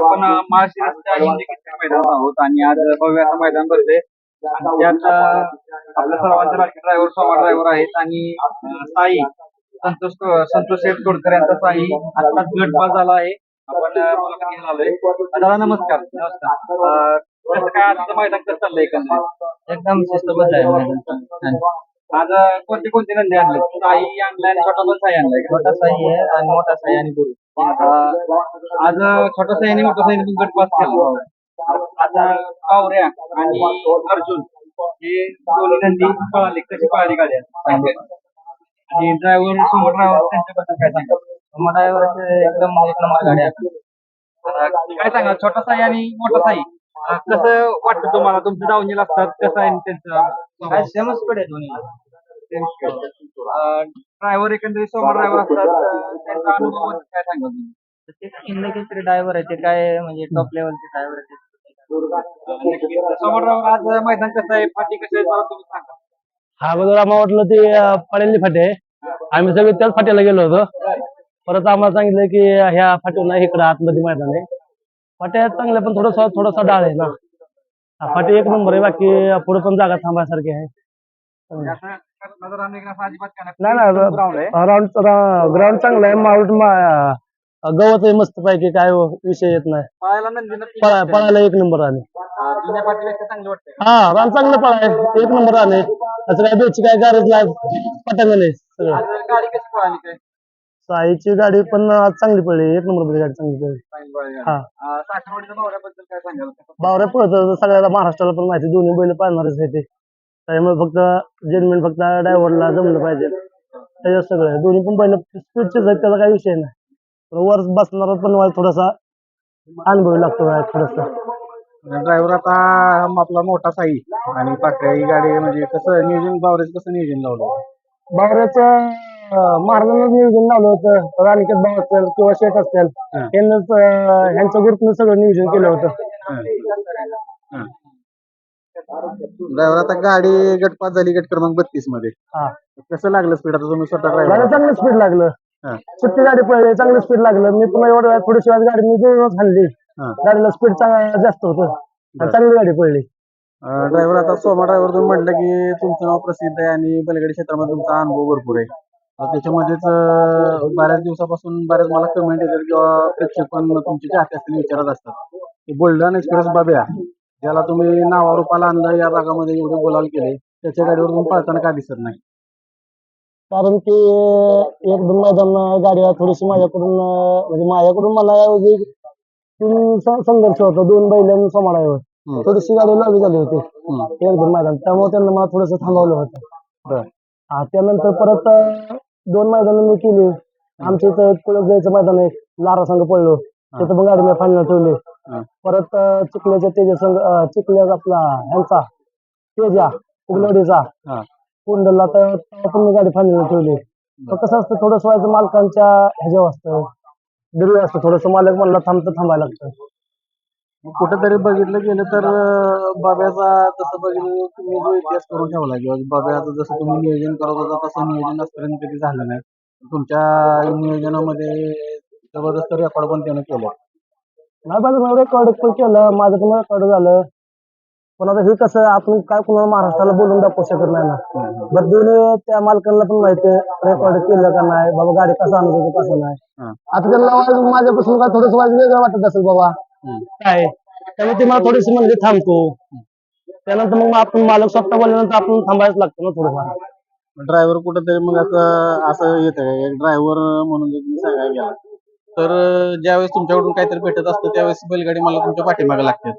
हिंदी मैदानात आहोत आणि आज भव्य असं मैदान भरते त्यात आपल्या सर्वांचे ड्रायव्हर सोमा ड्रायव्हर आहेत आणि साई संतोष संतोष शेठ तोडकर यांचा साई आत्ताच गट पास झाला आहे. आपण घ्यायला आलोय. दादा नमस्कार. नमस्कार. अं, कसं काय आजचं मैदान कसं चाललंय एकंदरीत? एकदम शिस्तबद्ध आहे मैदान. आज कोणते कोणते नंदी आणले साई आणलाय आणि छोटा पण साई आणलाय छोटा साई आहे आणि मोठा साई आणि गुरु. आज छोटा साई आणि मोठा साईने गट पास केला. आता कावऱ्या आणि अर्जुन हे दोन्ही नंदी पळाले कशी पळाली गाडी आणि ड्रायव्हर समोर ड्रायव्हर त्यांच्याबद्दल काय सांगा ड्रायव्हर एकदम एक नंबर गाड्या. काय सांगा छोटा साई आणि मोठा साई कसं वाटतं तुम्हाला? तुमचं दावणीला असतात कसं आहे त्यांचं? काय सेमच पडे दोन्ही ड्रायव्हर एकंदरीत समोर ड्रायव्हर असतात त्यांचा अनुभव काय सांगा तुम्ही? ते हिंदी केसरी ड्रायव्हर आहे ते काय म्हणजे टॉप लेवलचे ड्रायव्हर आहे समोर ड्रायव्हर आज मैदान कसं आहे फाटी कसं आहे जरा तुम्ही सांगा. हा अगोदर आम्हाला वाटलं ते अं, फाटे आहे. आम्ही सगळे त्याच फाट्याला गेलो होतो. परत आम्हाला सांगितलं की ह्या नाही इकडं आतमध्ये मैदान आहे. फाट्या चांगल्या पण थोडंसं थोडासा डाळ आहे ना. हा, फाटी एक नंबर आहे बाकी पुढे पण जागा थांबायसारखी आहे. असं नाही ना ग्राउंड ग्राउंड चांगलं आहे माऊट गवत आहे मस्त पैकी काय हो, विषय येत नाही। पळायला पळा पळायला एक नंबर आले. हा रान चांगलं पळाय एक नंबर आले. असं काय बेची काय गरज नाही पटांगण आहे सगळं. आज गाडी कशी पळाली काय? साईची गाडी पण आज चांगली पडली एक नंबरमध्ये गाडी चांगली पडली. हा. बावऱ्या पळत सगळ्याला महाराष्ट्राला पण माहिती दोन्ही बैल पाळणारच आहे ते. त्यामुळे फक्त जेनमेन फक्त ड्रायव्हरला जमलं पाहिजे. त्याच्यात सगळं आहे. दोन्ही पण बैल स्पीडचेच आहेत त्याचा काही विषय नाही. पण वर बसणारा पण मला थोडासा अनुभवी लागतो थोडासा. ड्रायव्हर आता हा आपला मोठा साई आणि पाकळ्या ही गाडी म्हणजे कसं नियोजन बावऱ्याचं कसं नियोजन लावलं बावऱ्याचं महाराजांना नियोजन लावलं होतं. राणीकेत भाव असेल किंवा शेठ असतील यांनाच अं, ह्यांच्या ग्रुपनं सगळं नियोजन केलं होतं. ड्रायव्हर आता गाडी गटपास झाली गट क्रमांक बत्तीसमध्ये. हा. कसं लागलं स्पीड आता तुम्ही स्वतः ड्रायव्हर चांगलं स्पीड लागलं. हा. सुट्टी गाडी पळली चांगलं स्पीड लागलं. मी पुन्हा एवढं वेळात थोडीशी वेळात गाडी मी जोरूनच हल्ली हा. गाडीला स्पीड जास्त होतं. आणि चांगली गाडी पडली ड्रायव्हर आता सोमा ड्रायव्हर तुम्ही म्हटलं की तुमचं नाव प्रसिद्ध आहे आणि बैलगाडी क्षेत्रामध्ये तुमचा अनुभव भरपूर आहे. आता त्याच्यामध्येच अं, बऱ्याच दिवसापासून बऱ्याच मला कमेंट येतात किंवा प्रेक्षक पण तुमचे चाहते असताना विचारत असतात. की बुलढाणा एक्सप्रेस बाब्या ज्याला तुम्ही नावारूपाला आणलं या भागामध्ये एवढे बोलाल केले त्याच्या गाडीवर तुम्ही पळताना का दिसत नाही? कारण की एक दोन मैदान गाडीला थोडीशी माझ्याकडून म्हणजे माझ्याकडून मला ऐवजी तीन स- संघर्ष होता. दोन बैलांनी हम्म. थोडीशी गाडी लावी झाली होती. हम्म. एक दोन मैदान. त्यामुळे त्यांना मला थोडंसं थांबवलं होतं. बरं. हा त्यानंतर परत अं, दोन मैदान मी केली. आमच्या इथं कुळक जायचं मैदान आहे. लारा संघ पडलो तिथं पण गाडी मी फायनल ठेवली. परत चिखल्याच्या तेजा संघ अं, चिखल्याचा आपला ह्यांचा तेजा उगलवाडीचा. कुंडलला तर पण मी गाडी फायनल ठेवली. तर कसं असतं थोडंसं व्हायचं मालकांच्या ह्याच्यावर असतं. दरवेळी असतं. थोडंसं मालक म्हणला थांबतं थांबायला लागतं. कुठेतरी बघितलं गेलं तर बाब्याचा तसं बघितलं तुम्ही जो इतिहास करून ठेवला किंवा बाब्याचं जसं तुम्ही नियोजन करत होता तसं नियोजन आजपर्यंत कधी झालं नाही. तुमच्या नियोजनामध्ये जबरदस्त रेकॉर्ड पण त्यानं केलं. नाही पाहिजे रेकॉर्ड पण केलं. माझं पण रेकॉर्ड झालं. पण आता हे कसं आपण काय कुणाला महाराष्ट्राला बोलून दाखवू शकत नाही ना. बरं दोन्ही त्या मालकांना पण माहिती रेकॉर्ड केलं का नाही बाबा गाडी कसं आणत होतं कसं नाही. आता त्यांना वाज- माझ्यापासून काय थोडंसं वाज वेगळं वाटत असेल बाबा. काय? त्यामुळे ते मला थोडीशी म्हणजे थांबतो. त्यानंतर मग आपण मालक स्वतः बोलल्यानंतर आपण थांबायच लागतं ना थोडंफार. ड्रायव्हर कुठेतरी मग असं असं येतं ड्रायव्हर म्हणून सांगायला गेला. तर ज्यावेळेस तुमच्याकडून काहीतरी भेटत असतं त्यावेळेस बैलगाडी मला तुमच्या पाठीमागे लागते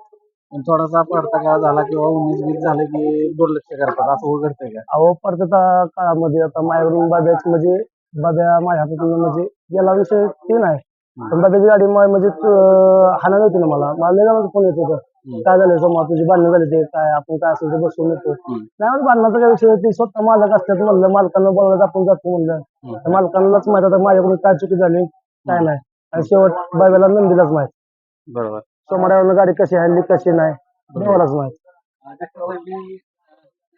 पण थोडासा पडता काळ झाला किंवा उन्नीस बीस झाले की दुर्लक्ष करतात असं घडतंय का? अहो पडत्या काळामध्ये आता माझ्याकडून बाब्याची म्हणजे बाब्या माझ्या हातातून म्हणजे गेला विषय ते नाही. पण बाब्याची गाडी म्हणजे अं, हाणायला होती ना मला. मला फोन येत होतं. काय झालं सोमा तुझी भांडणं झाली ते काय? आपण काय असेल ते बसून येतो. नाही म्हणजे भांडणाचा काय विषय ते स्वतः मालक असतात म्हणलं मालकांना बोलण्यात आपण जातो म्हणलं. मालकांनाच माहीत आता माझ्याकडून काय चुकी झाली काय नाही. आणि शेवट बाब्याला नंदीलाच माहीत. बरोबर. सोमाड्यावरनं गाडी कशी हल्ली कशी नाही देवालाच माहीत.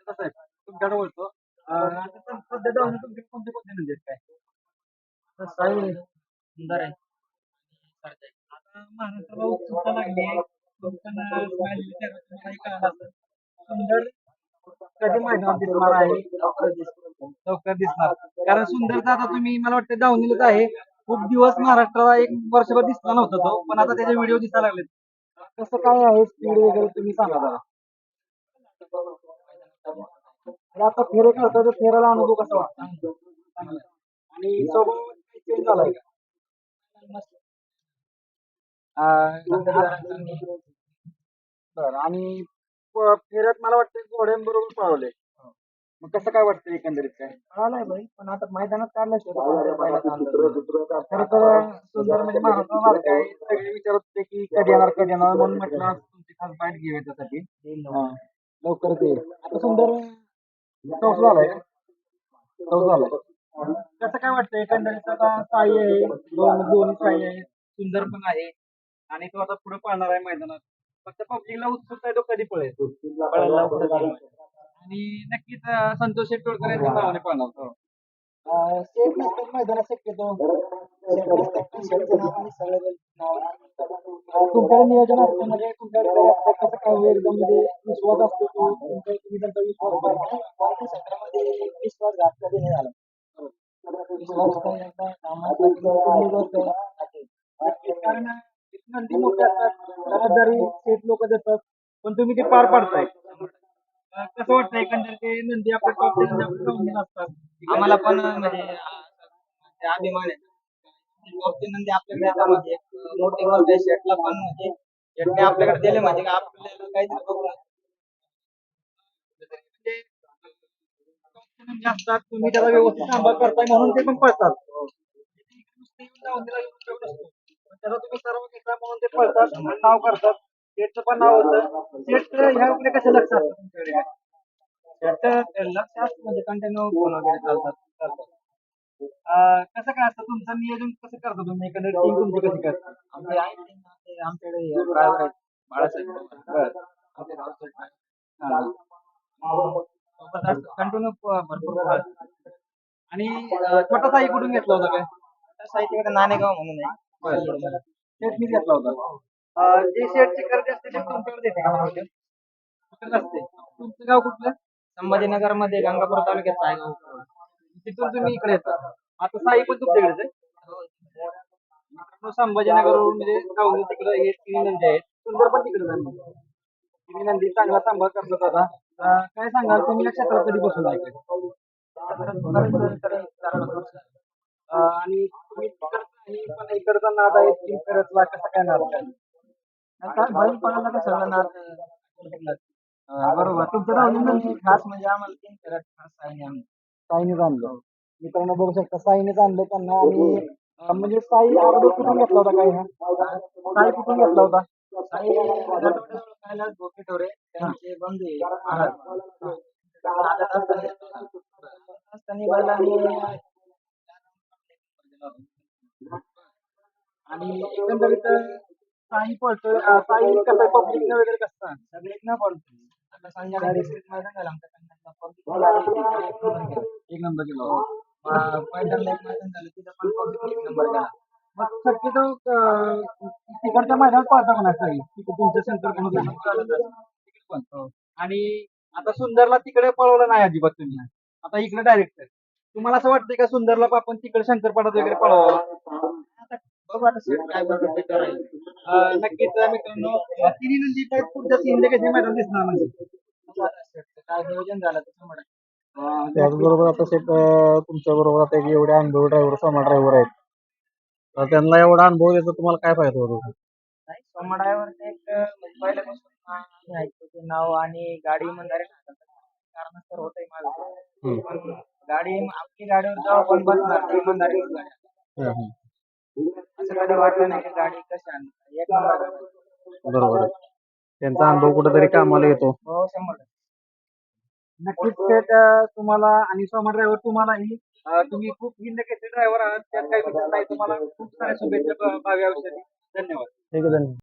तुमच्याकडे बोलतो. सध्या जाऊन तुमचे कोणते कोणते नंदी आहेत काय साई सुंदर आहे. आता महाराष्ट्राला उत्सुकता लागली आहे. पण स्माइली मलाही कळालं असेल. सुंदर कधी मैदानात दिसणार आहे? लवकर दिसणार. कारण सुंदरचा आता तुम्ही मला वाटतं दावणीलाच आहे. खूप दिवस महाराष्ट्राला एक वर्षभर दिसला नव्हता तो पण आता त्याचे व्हिडिओ दिसायला लागलेत. कसं काय आहे स्पीड वगैरे तुम्ही सांगा जरा. आता फेरे करता तर फेराला अनुभव कसा वाटतो? आणि स्वभाव चेंज झालाय का? आणि फेऱ्यात मला वाटतं घोड्यांबरोबर पळवले मग कसं काय वाटतं एकंदरीत काय? कळालाय भाई पण आता मैदानात काढल्याशिवाय खरं तर सुंदर म्हणजे आहे सगळे विचारत होते की कधी येणार कधी येणार? म्हणून म्हटलं आज तुमची खास बाईट घेऊ. लवकरच येईल आता सुंदर चौस झालाय. का झालाय. कसं काय वाटतं एकंदरीत? आता साई आहे दोन दोन्ही साई आहे सुंदर पण आहे. आणि तो आता पुढे पळणार आहे मैदानात. फक्त पब्लिकला उत्सुकता आहे तो कधी पळेल. पळायला. आणि नक्कीच अं, संतोष शेट्टोळकर यांच्या नावाने पळणार तो. अं, शेट नसतात मैदानात शक्यतो. तुमच्याकडे नियोजन असतं म्हणजे तुमच्याकडे काय असतं, कसं काय होईल एकदम म्हणजे विश्वास असतो तो. तुमच्या तुम्ही त्यांचा विश्वास पाहिजे विश्वासघात कधी नाही झाला. विश्वास काय एकदा कामात लागलं की आहे. नक्कीच, कारण एक नंदी मोठे असतात. जरी शेठ लोक देतात पण तुम्ही ते पार पाडताय. कसं वाटतं एकंदर ते नंदी आपल्या असतात? आम्हाला पण म्हणजे म्हणजे अभिमान आहे. टॉपचे नंदी आपल्याकडे येतात म्हणजे एक मोठी गोष्ट आहे शेटला पण म्हणजे शेटने आपल्याकडे दिले म्हणजे का आपल्याला नको नाही. म्हणजे नंदी असतात तुम्ही त्याला व्यवस्थित सांभाळ करताय म्हणून ते पण पळतात. जाऊन त्याला तुम्ही सर्व घेता म्हणून ते पळतात आणि नाव करतात. शेठचं पण नाव होतं शेठ ह्या आपले कसे लक्ष असतं तुमच्याकडे? लक्ष असतं म्हणजे कंटिन्यू फोन वगैरे चालतात कसं काय असतं? तुमचं नियोजन कसं करता तुम्ही? एकंदरीत टीम तुमची कशी करता? आमचे आहे आमच्याकडे ड्रायव्हर आहेत बाळासाहेब बरं. आमचे रावसाहेब आहे. सोबत असतं कंटिन्यू भरपूर. आणि छोटा साई कुठून घेतला होता काय? आहे तिकडे नाणेगाव म्हणून आहे. मी घेतला होता. जे शेटची खरेदी असते ते तुमच्याकडे का? कुठं तुमचं गाव कुठलं? संभाजीनगरमध्ये गंगापूर तालुक्यात आहे तिथून तुम्ही इकडे येतात आता साई पण तुमच्याकडेच आहे? मित्रांनो, संभाजीनगरवरून म्हणजे गावलं तिकडे हे तिन्ही नंदी आहेत. सुंदर पण तिकडे झाले तिन्ही नंदी चांगला सांभाळ करतात आता. अं, काय सांगाल? तुम्ही या क्षेत्रात कधी बसून आणि तुम्ही तिकडचं आहे, पण इकडचा नाद आहे तीन करतला कसं काय नाद आहे? बैल पळाला का सगळं नाद अं, बरोबर. तुमचं नाव म्हणजे खास म्हणजे आम्हाला तीन खास साईनेच आणलं. मित्रांनो बघू शकता साईनेच आणलं त्यांना आणि म्हणजे साई अगोदर कुठून घेतला होता काय हा? साई कुठून घेतला होता? साई कैलास त्यांचे बंधू असताना बैलांनी आणि एकंदरीत साई अं, साई कसं पब्लिक वगैरे कसं? सगळे न पडतो एक नंबर केला. एक मैदान झालं तिथं पण एक नंबर केला मग शक्यतो तिकडच्या मैदानात पळता म्हणा साई? तिकडे तुमच्या सेंटर पण. आणि आता सुंदरला तिकडे पळवलं नाही अजिबात तुम्ही. आता इकडे डायरेक्ट तुम्हाला असं वाटतंय का सुंदरला आपण तिकडे शंकरपाडात वगैरे पळवावं बघू आता शेट काय बोलतो ते करायचं. अं, नक्कीच मित्रांनो अं, तिन्ही नंदी टाईप पुढच्या तीन कधी मैदान दिसणार म्हणजे? काय नियोजन झालं त्याचबरोबर आता सेट तुमच्या बरोबर आता एक एवढे अनुभवी ड्रायव्हर सोमा ड्रायव्हर आहेत. तर त्यांना एवढा अनुभव देतो तुम्हाला काय फायदा होतो? नाही सोमा ड्रायव्हर एक म्हणजे पहिल्यापासून ऐकतो ते नाव आणि गाडी इमानदारी कारण तर होतंय माझं पण गाडी आपली गाडीवर जेव्हा पण बसणार ते इमानदारी गाडी असं कधी वाटलं नाही की गाडी कशी आणली. बरोबर आहे. त्यांचा अनुभव कुठेतरी कामाला येतो. हो शंभर टक्के. नक्कीच अं, तुम्हाला आणि सोमा ड्रायव्हर तुम्हालाही अं, तुम्ही खूप हिंद ड्रायव्हर आहात त्यात काही विषय नाही. तुम्हाला खूप साऱ्या शुभेच्छा भावी धन्यवाद. ठीक आहे धन्यवाद.